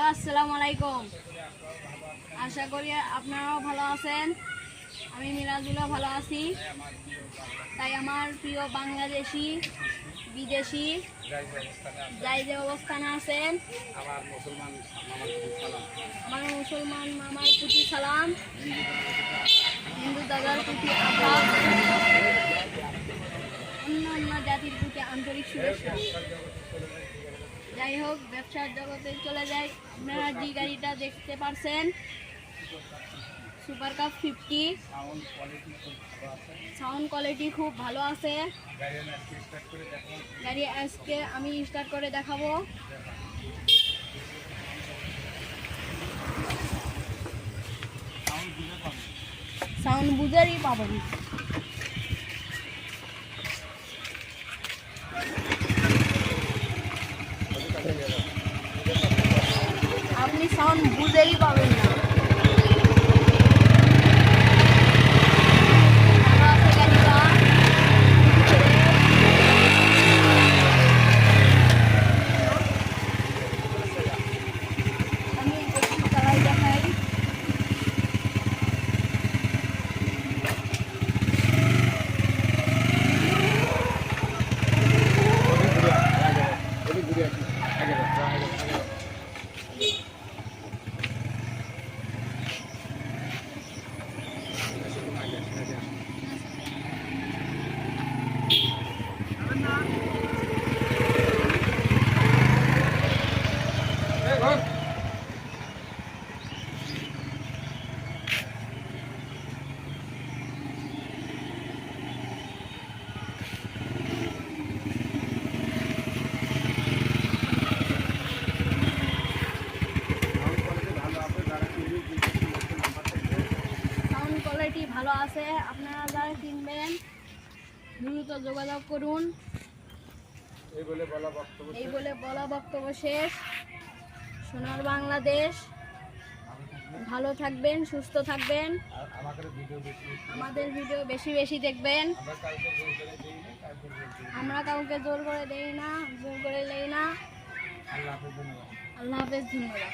Hello, আসসালামু আলাইকুম। আশা করি আপনারাও ভালো আছেন। আমি মিরাজুল্লাহ ভালো আছি। তাই আমার প্রিয় বাংলাদেশি, বিদেশি যাই যে অবস্থানে আছেন, আমার মুসলমান মামার প্রতি সালাম, হিন্দু দাদার প্রতি অন্য অন্য জাতির প্রতি আন্তরিক শুভেচ্ছা। যাই হোক, ব্যবসার জগতে চলে যাই। আপনারা যে গাড়িটা দেখতে পারছেন Super Cub fifty sound quality খুব ভালো আছে। গাড়ি আজকে আমি স্টার্ট করে দেখাবো। সাউন্ড বুঝেরই পাবেন সাউন্ড বুঝেই পাবেন। কোয়ালিটি ভালো আছে আপনারা যারা কিনবেন দ্রুত যোগাযোগ করুন। এই বলে বলা বক্তব্য এই বলে বলা বক্তব্য শেষ। সোনার বাংলাদেশ। ভালো থাকবেন, সুস্থ থাকবেন। আমাদের ভিডিও বেশি বেশি দেখবেন। আমরা কাউকে জোর করে দেই না, জোর করে দেই না। আল্লাহ হাফেজ, ধন্যবাদ।